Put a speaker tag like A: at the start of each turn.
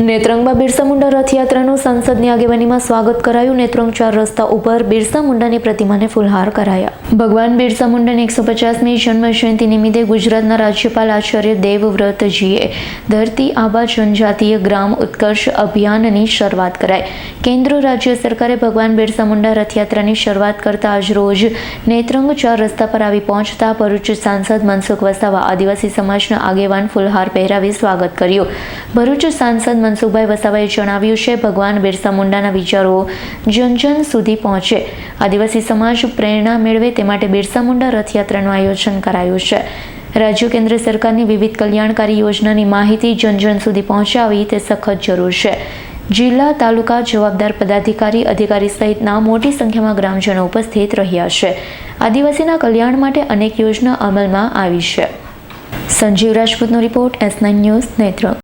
A: નેત્રંગમાં બિરસા મુંડા રથયાત્રાનું સંસદની આગેવાનીમાં સ્વાગત કરાયું. નેત્રંગ ચાર રસ્તા ઉપર બિરસા મુંડાની પ્રતિમાને ફૂલહાર કરાયા. ભગવાન બિરસા મુંડાની એકસો પચાસમી જન્મ જયંતિ નિમિત્તે ગુજરાતના રાજ્યપાલ આચાર્ય દેવવ્રતજીએ ધરતી આબા જનજાતીય ગ્રામ ઉત્કર્ષ અભિયાનની શરૂઆત કરાઈ. કેન્દ્ર રાજ્ય સરકારે ભગવાન બિરસા મુંડા રથયાત્રાની શરૂઆત કરતા આજરોજ નેત્રંગ ચાર રસ્તા પર આવી પહોંચતા ભરૂચ સાંસદ મનસુખ વસાવા આદિવાસી સમાજના આગેવાન ફુલહાર પહેરાવી સ્વાગત કર્યું. ભરૂચ સાંસદ મનસુખભાઈ વસાવાએ જણાવ્યું છે, ભગવાન બિરસા મુંડાના વિચારો જન જન સુધી પહોંચે. આદિવાસી સમાજ પ્રેરણા મેળવે તે માટે બિરસા મુંડા રથયાત્રાનું આયોજન કરાયું છે. રાજ્ય કેન્દ્ર સરકારની વિવિધ કલ્યાણકારી યોજનાની માહિતી જન જન સુધી પહોંચાડવી તે સખત જરૂર છે. જિલ્લા તાલુકા જવાબદાર પદાધિકારી, અધિકારી સહિતના મોટી સંખ્યામાં ગ્રામજનો ઉપસ્થિત રહ્યા છે. આદિવાસીના કલ્યાણ માટે અનેક યોજના અમલમાં આવી છે. Sanjeev રાજપૂતનો report S nine news Netrang.